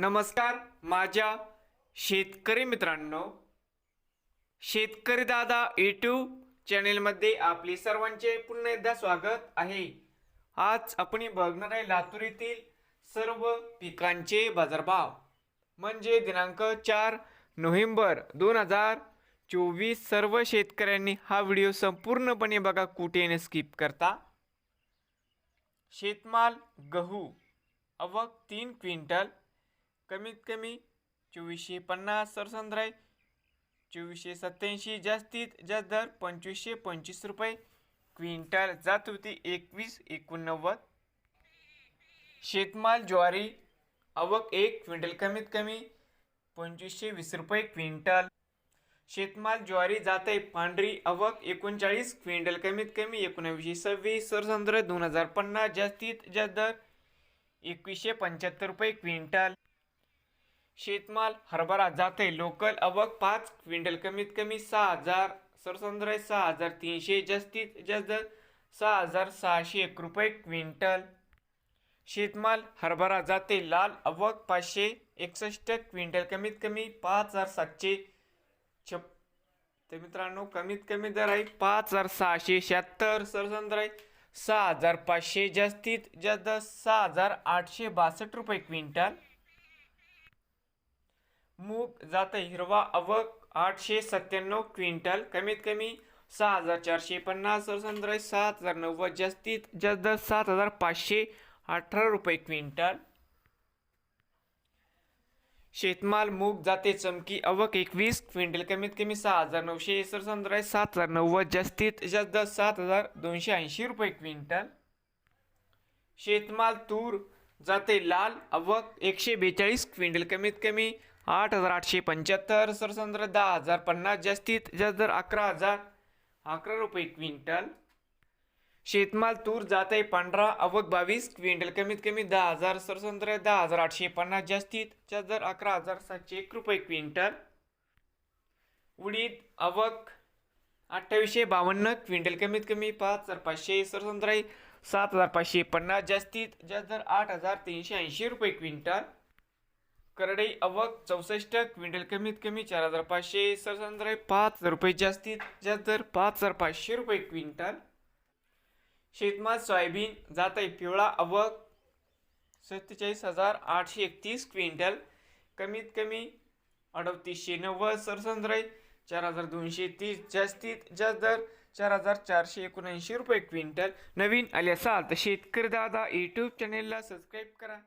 नमस्कार माझ्या शेतकरी मित्रांनो शेतकरी दादा यूट्यूब चॅनेलमध्ये आपले सर्वांचे पुन्हा एकदा स्वागत आहे. आज आपण बघणार आहे लातूर येथील सर्व पिकांचे बाजारभाव. म्हणजे दिनांक चार नोव्हेंबर दोन हजार चोवीस सर्व शेतकऱ्यांनी हा व्हिडिओ संपूर्णपणे बघा कुठे स्किप करता. शेतमाल गहू अवक तीन क्विंटल कमीत कमी चोवीसशे पन्नास सरसंद्र आहे चोवीसशे सत्याऐंशी जास्तीत जास्त दर पंचवीसशे पंचवीस रुपये. क्विंटल जात होती एकवीस एकोणनव्वद. शेतमाल ज्वारी आवक एक क्विंटल कमीत कमी पंचवीसशे वीस रुपये क्विंटल. शेतमाल ज्वारी जात आहे पांढरी आवक एकोणचाळीस क्विंटल कमीत कमी एकोणावीसशे सव्वीस सरसंद्र दोन हजार पन्नास जास्तीत जास्त दर एकवीसशे पंच्याहत्तर रुपये क्विंटल. शेतमाल हरभरा जाते. लोकल अवक पाच क्विंटल कमीत कमी सहा हजार सरसंद्र सहा हजार तीनशे जास्तीत जास्त सहा हजार सहाशे एक रुपये क्विंटल. शेतमाल हरभरा जाते. लाल अवक पाचशे एकसष्ट क्विंटल कमीत कमी पाच हजार सातशे छप तर मित्रांनो कमीत कमी दर आहे पाच हजार सहाशे शहात्तर सरसंद्र आहे सहा हजार पाचशे जास्तीत जास्त सहा हजार आठशे बासष्ट रुपये क्विंटल. मूग जातं हिरवा अवक आठशे सत्त्याण्णव क्विंटल. कमीत कमी सहा हजार चारशे पन्नास सरसंद्र सात हजार नव्वद जास्तीत जास्त सात हजार पाचशे अठरा रुपये क्विंटल. शेतमाल मूग जाते चमकी. अवक एकवीस. क्विंटल कमीत कमी सहा हजार नऊशे सरसंद्र सात हजार नव्वद जास्तीत जास्त सात हजार दोनशे ऐंशी रुपये क्विंटल. शेतमाल तूर जाते लाल. अवक एकशे बेचाळीस. क्विंटल कमीत कमी आठ हजार आठशे पंच्याहत्तर सरसंद्र दहा हजार पन्नास जास्तीत जास्त दर अकरा हजार अकरा रुपये क्विंटल. शेतमाल तूर जात आहे पंधरा अवक बावीस क्विंटल कमीत कमी दहा हजार सरसंद्र दहा हजार आठशे पन्नास जास्तीत जास्त दर अकरा हजार सातशे एक रुपये क्विंटल. उडीद अवक अठ्ठावीसशे बावन्न क्विंटल कमीत कमी पाच हजार पाचशे सरसंद्राई सात हजार पाचशे पन्नास जास्तीत जास्त दर आठ हजार तीनशे ऐंशी रुपये क्विंटल. करडई आवक चौसष्ट क्विंटल कमीत कमी चार हजार पाचशे सरसंद्र पाच हजार रुपये जास्तीत जास्त दर पाच हजार पाचशे रुपये क्विंटल. शेतमाल सोयाबीन जात आहे पिवळा आवक सत्तेचाळीस हजार आठशे एकतीस क्विंटल. कमीत कमी अडतीसशे नव्वद सरसंद्र चार हजार दोनशे तीस जास्तीत जास्त दर चार हजार चारशे एकोणऐंशी रुपये क्विंटल. नवीन आले असाल तर शेतकरी दादा यूट्यूब चॅनेलला सबस्क्राईब करा.